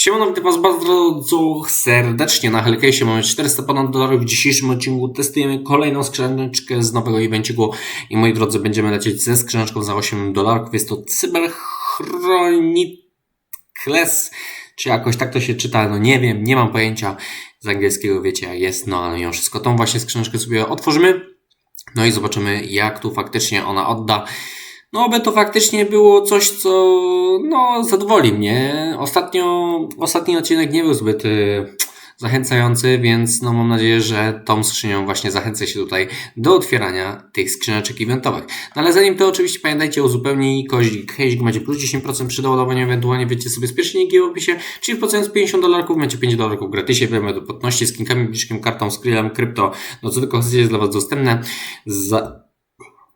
Siemano, witam Was bardzo serdecznie na Hellcase'ie. Mamy 400 ponad dolarów. W dzisiejszym odcinku testujemy kolejną skrzyneczkę z nowego evenciku. I moi drodzy, będziemy lecieć ze skrzyneczką za 8 dolarów. Jest to Cyberchronicles, czy jakoś tak to się czyta, no nie wiem, nie mam pojęcia. Z angielskiego wiecie jak jest, no ale mimo wszystko. Tą właśnie skrzyneczkę sobie otworzymy. No i zobaczymy, jak tu faktycznie ona odda. No, by to faktycznie było coś, co no, zadowoli mnie. Ostatnio, ostatni odcinek nie był zbyt y, zachęcający, więc no, mam nadzieję, że tą skrzynią właśnie zachęcę się tutaj do otwierania tych skrzyneczek eventowych. No, ale zanim to oczywiście pamiętajcie o zupełnie kozik. Hejzik macie plus 10% przy doładowaniu, ewentualnie wiecie sobie z pierwszej w opisie, czyli wpłacając 50 dolarków macie 5 dolarków gratisie, wiemy do płatności z kinkami, bliczkiem, kartą, skrylem, krypto, no co tylko chcecie jest dla Was dostępne. Za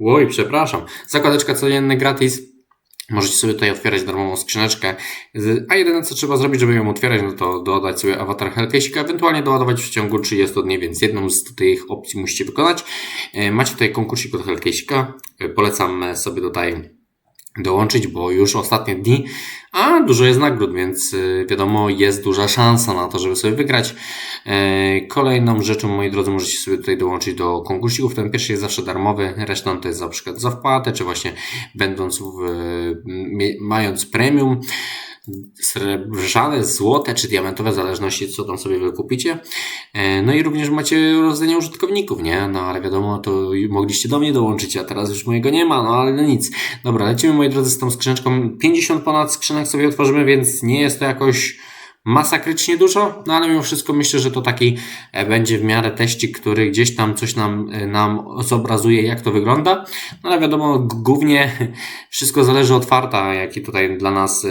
Oj, przepraszam. Zakładeczka codzienny gratis. Możecie sobie tutaj otwierać darmową skrzyneczkę. A jedyne co trzeba zrobić, żeby ją otwierać, no to dodać sobie awatar Hellcase'ika, ewentualnie doładować w ciągu 30 dni, więc jedną z tych opcji musicie wykonać. E, macie tutaj konkursik od Hellcase'ika. E, polecam sobie tutaj dołączyć, bo już ostatnie dni, a dużo jest nagród, więc y, wiadomo, jest duża szansa na to, żeby sobie wygrać. E, kolejną rzeczą, moi drodzy, możecie sobie tutaj dołączyć do konkursików. Ten pierwszy jest zawsze darmowy, resztą to jest na przykład za wpłatę, czy właśnie będąc w, mając premium srebrzane, złote czy diamentowe, w zależności co tam sobie wykupicie. E, no i również macie rozdanie użytkowników, nie? No ale wiadomo, to mogliście do mnie dołączyć, a teraz już mojego nie ma, no ale no nic. Dobra, lecimy moi drodzy z tą skrzyneczką. 50 ponad skrzynek sobie otworzymy, więc nie jest to jakoś masakrycznie dużo, no ale mimo wszystko myślę, że to taki e, będzie w miarę teścik, który gdzieś tam coś nam, e, nam zobrazuje, jak to wygląda. No ale wiadomo, głównie wszystko zależy od farta, jaki tutaj dla nas,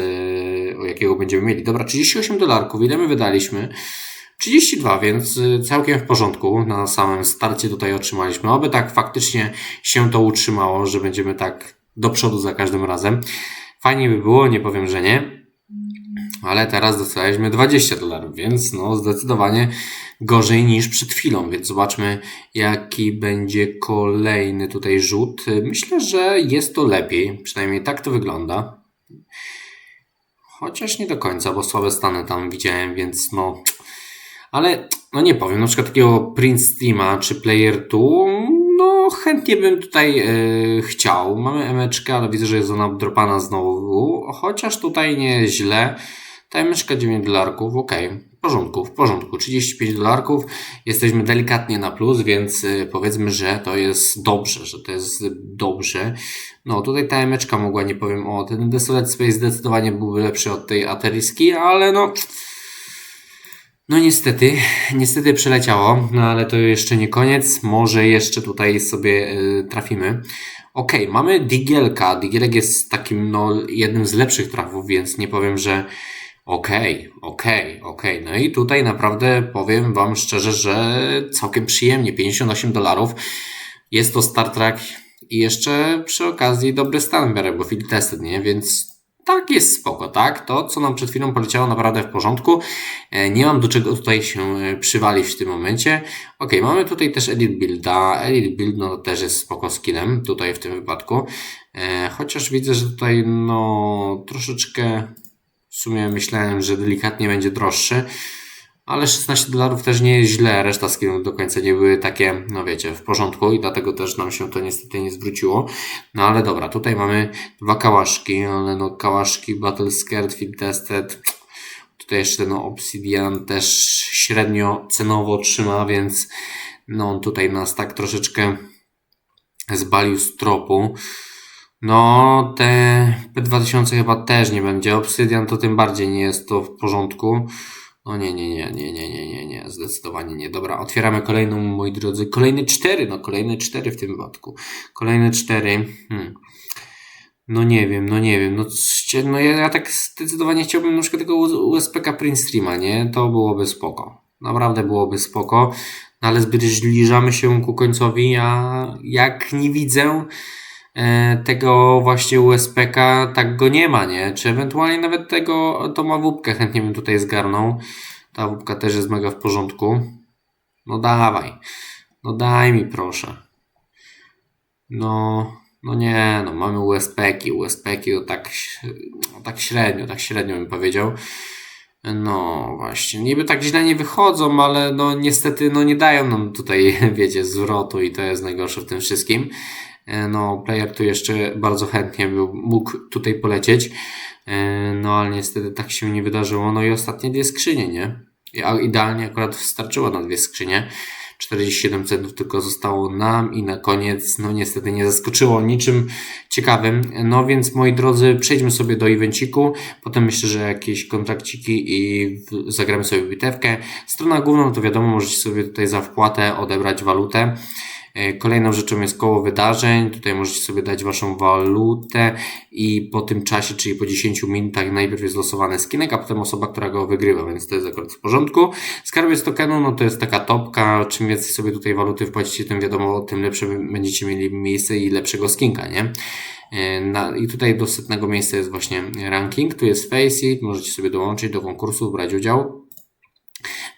jakiego będziemy mieli. Dobra, 38 dolarków, ile my wydaliśmy? 32, więc całkiem w porządku. Na samym starcie tutaj otrzymaliśmy. Oby tak faktycznie się to utrzymało, że będziemy tak do przodu za każdym razem. Fajnie by było, nie powiem, że nie ale teraz dostaliśmy 20 dolarów, więc no zdecydowanie gorzej niż przed chwilą, więc zobaczmy jaki będzie kolejny tutaj rzut. Myślę, że jest to lepiej, przynajmniej tak to wygląda. Chociaż nie do końca, bo słabe stany tam widziałem, więc no... Ale no nie powiem, na przykład takiego Prince Steama czy Player 2, no chętnie bym tutaj yy, chciał. Mamy emeczkę, ale widzę, że jest ona dropana znowu, chociaż tutaj nie źle. Ta myszka 9 dolarków, ok, w porządku, w porządku. 35 dolarków, jesteśmy delikatnie na plus, więc y, powiedzmy, że to jest dobrze, że to jest dobrze. No tutaj ta emeczka mogła, nie powiem, o ten Desolate Space zdecydowanie byłby lepszy od tej ateriski, ale no... No niestety, niestety przeleciało, no ale to jeszcze nie koniec, może jeszcze tutaj sobie y, trafimy. Ok, mamy Digielka. Digielek jest takim no, jednym z lepszych trafów, więc nie powiem, że Okej, okay, okej, okay, okej. Okay. No i tutaj naprawdę powiem Wam szczerze, że całkiem przyjemnie. 58 dolarów. Jest to Star Trek i jeszcze przy okazji dobry stan biorę, bo field tested, nie? Więc tak jest spoko, tak? To, co nam przed chwilą poleciało, naprawdę w porządku. E, nie mam do czego tutaj się e, przywalić w tym momencie. Ok, mamy tutaj też Elite Builda. Elite Build no, też jest spoko skillem, tutaj w tym wypadku. E, chociaż widzę, że tutaj no troszeczkę w sumie myślałem, że delikatnie będzie droższy, ale 16 dolarów też nie jest źle, reszta skinów do końca nie były takie, no wiecie, w porządku i dlatego też nam się to niestety nie zwróciło. No ale dobra, tutaj mamy dwa kałaszki, ale no kałaszki Battle Scared, Field Tested, tutaj jeszcze no Obsidian też średnio cenowo trzyma, więc no on tutaj nas tak troszeczkę zbalił z tropu. No, te P2000 chyba też nie będzie. Obsydian to tym bardziej nie jest to w porządku. No nie, nie, nie, nie, nie, nie, nie, nie, zdecydowanie nie. Dobra, otwieramy kolejną, moi drodzy. Kolejne cztery, no kolejne cztery w tym wypadku. Kolejne cztery. Hmm. No nie wiem, no nie wiem. No, no ja, ja tak zdecydowanie chciałbym na przykład tego USPK Print Streama, nie? To byłoby spoko. Naprawdę byłoby spoko. No ale zbliżamy się ku końcowi, a jak nie widzę tego właśnie USPK tak go nie ma, nie? Czy ewentualnie nawet tego, tą awupkę chętnie bym tutaj zgarnął. Ta awupka też jest mega w porządku. No dawaj. No daj mi proszę. No, no nie, no mamy USPki, USPki to tak, no tak średnio, tak średnio bym powiedział. No właśnie, niby tak źle nie wychodzą, ale no niestety no nie dają nam tutaj, wiecie, zwrotu i to jest najgorsze w tym wszystkim. E, no, player tu jeszcze bardzo chętnie był, mógł tutaj polecieć, e, no ale niestety tak się nie wydarzyło. No i ostatnie dwie skrzynie, nie? Idealnie akurat wystarczyło na dwie skrzynie. 47 centów tylko zostało nam i na koniec, no niestety nie zaskoczyło niczym ciekawym. No więc moi drodzy, przejdźmy sobie do evenciku, potem myślę, że jakieś kontrakciki i zagramy sobie bitewkę. Strona główną to wiadomo, możecie sobie tutaj za wpłatę odebrać walutę. E, kolejną rzeczą jest koło wydarzeń. Tutaj możecie sobie dać waszą walutę i po tym czasie, czyli po 10 minutach, najpierw jest losowany skinek, a potem osoba, która go wygrywa, więc to jest akurat w porządku. Skarbiec tokenu, no to jest taka topka. Czym więcej sobie tutaj waluty wpłacicie, tym wiadomo, tym lepsze będziecie mieli miejsce i lepszego skinka, nie? E, na, I tutaj do setnego miejsca jest właśnie ranking, tu jest Faceit, możecie sobie dołączyć do konkursu, brać udział.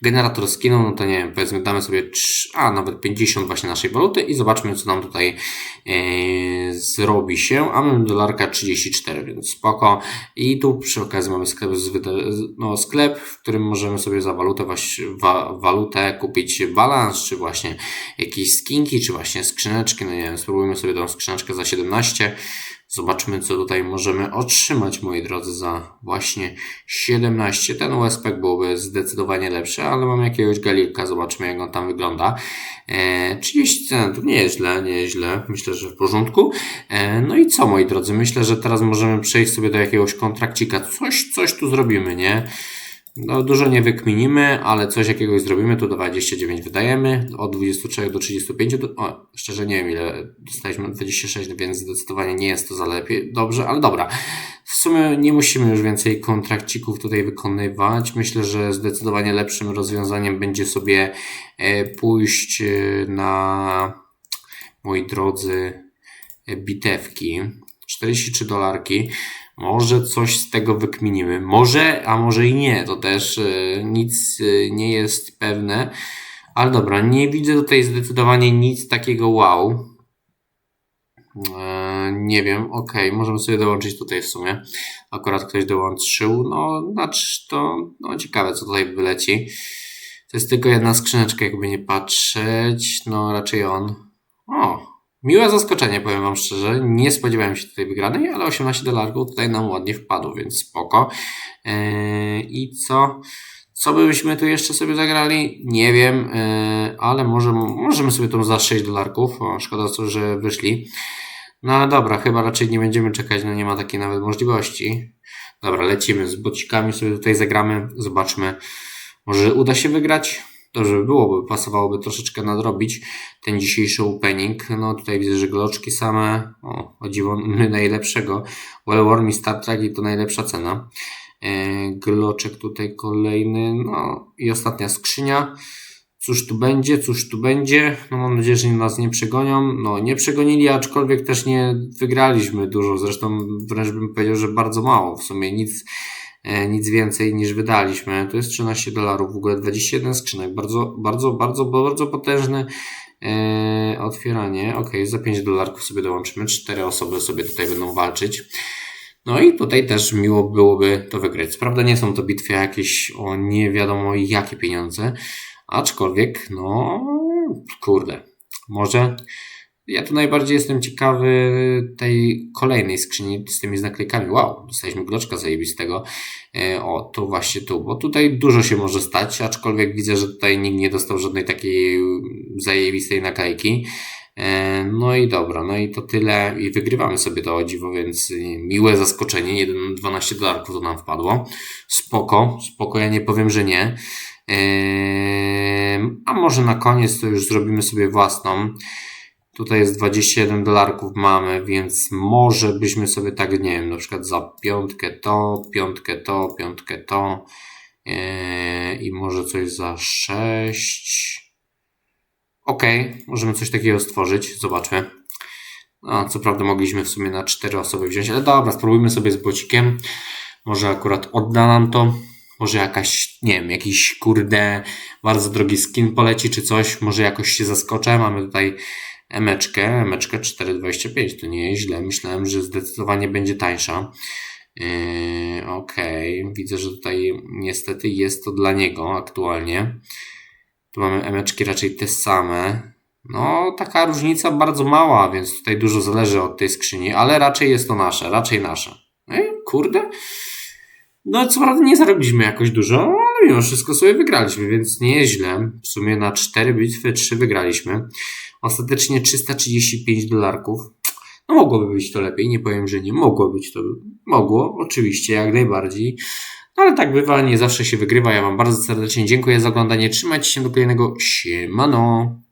Generator skinu, no to nie wiem, powiedzmy damy sobie 3, a nawet 50 właśnie naszej waluty i zobaczmy co nam tutaj e, zrobi się. A mamy dolarka 34, więc spoko. I tu przy okazji mamy sklep, z, no, sklep w którym możemy sobie za walutę, właśnie, wa, walutę kupić balans, czy właśnie jakieś skinki, czy właśnie skrzyneczki. No nie wiem, spróbujmy sobie tą skrzyneczkę za 17 Zobaczmy, co tutaj możemy otrzymać, moi drodzy, za właśnie 17. Ten USP byłby zdecydowanie lepszy, ale mam jakiegoś galilka, zobaczmy, jak on tam wygląda. E, 30 centów, nie jest źle, nie jest źle, myślę, że w porządku. E, no i co, moi drodzy, myślę, że teraz możemy przejść sobie do jakiegoś kontrakcika. Coś, coś tu zrobimy, nie? No, dużo nie wykminimy, ale coś jakiegoś zrobimy, to 29 wydajemy, od 23 do 35, do, o, szczerze nie wiem ile, dostaliśmy 26, więc zdecydowanie nie jest to za lepiej, dobrze, ale dobra. W sumie nie musimy już więcej kontrakcików tutaj wykonywać. Myślę, że zdecydowanie lepszym rozwiązaniem będzie sobie e, pójść e, na, moi drodzy, e, bitewki. 43 dolarki. Może coś z tego wykminimy. Może, a może i nie. To też y, nic y, nie jest pewne. Ale dobra, nie widzę tutaj zdecydowanie nic takiego wow. E, nie wiem, ok, możemy sobie dołączyć tutaj w sumie. Akurat ktoś dołączył. No, znaczy to no, ciekawe, co tutaj wyleci. To jest tylko jedna skrzyneczka, jakby nie patrzeć. No, raczej on. O, Miłe zaskoczenie, powiem Wam szczerze. Nie spodziewałem się tutaj wygranej, ale 18 dolarów tutaj nam ładnie wpadło, więc spoko. Eee, I co? Co byśmy tu jeszcze sobie zagrali? Nie wiem, eee, ale może, możemy sobie tą za 6 dolarków. Szkoda, co, że wyszli. No dobra, chyba raczej nie będziemy czekać, no nie ma takiej nawet możliwości. Dobra, lecimy z bocikami, sobie tutaj zagramy, zobaczmy. Może uda się wygrać? Dobrze by było, by pasowałoby troszeczkę nadrobić ten dzisiejszy opening. No tutaj widzę, że gloczki same, o, o dziwo, najlepszego. Well Warm i Star Trek i to najlepsza cena. E, gloczek tutaj kolejny, no i ostatnia skrzynia. Cóż tu będzie, cóż tu będzie? No mam nadzieję, że nas nie przegonią. No nie przegonili, aczkolwiek też nie wygraliśmy dużo. Zresztą wręcz bym powiedział, że bardzo mało. W sumie nic nic więcej niż wydaliśmy. To jest 13 dolarów, w ogóle 21 skrzynek. Bardzo, bardzo, bardzo, bardzo potężne e, otwieranie. Ok, za 5 dolarków sobie dołączymy. Cztery osoby sobie tutaj będą walczyć. No i tutaj też miło byłoby to wygrać. Prawda nie są to bitwy jakieś o nie wiadomo jakie pieniądze, aczkolwiek, no, kurde, może ja tu najbardziej jestem ciekawy tej kolejnej skrzyni z tymi naklejkami. Wow, dostaliśmy gloczka zajebistego. E, o, tu właśnie tu, bo tutaj dużo się może stać, aczkolwiek widzę, że tutaj nikt nie dostał żadnej takiej zajebistej naklejki. E, no i dobra, no i to tyle i wygrywamy sobie to dziwo, więc miłe zaskoczenie, 1, 12 dolarków to nam wpadło. Spoko, spoko, ja nie powiem, że nie. E, a może na koniec to już zrobimy sobie własną. Tutaj jest 21 dolarków mamy, więc może byśmy sobie tak, nie wiem, na przykład za piątkę to, piątkę to, piątkę to yy, i może coś za 6. Ok, możemy coś takiego stworzyć, zobaczmy. No, co prawda mogliśmy w sumie na 4 osoby wziąć, ale dobra, spróbujmy sobie z bocikiem. Może akurat odda nam to. Może jakaś, nie wiem, jakiś kurde, bardzo drogi skin poleci czy coś. Może jakoś się zaskoczę. Mamy tutaj emeczkę, emeczkę 4,25, to nie jest źle. Myślałem, że zdecydowanie będzie tańsza. Yy, Okej, widzę, że tutaj niestety jest to dla niego aktualnie. Tu mamy emeczki raczej te same. No, taka różnica bardzo mała, więc tutaj dużo zależy od tej skrzyni, ale raczej jest to nasze, raczej nasze. Ej, kurde. No, co prawda nie zarobiliśmy jakoś dużo, ale mimo wszystko sobie wygraliśmy, więc nieźle. W sumie na 4 bitwy 3 wygraliśmy. Ostatecznie 335 dolarków. No mogłoby być to lepiej, nie powiem, że nie mogło być to. Mogło, oczywiście, jak najbardziej. No ale tak bywa, nie zawsze się wygrywa. Ja Wam bardzo serdecznie dziękuję za oglądanie. Trzymajcie się do kolejnego. Siemano!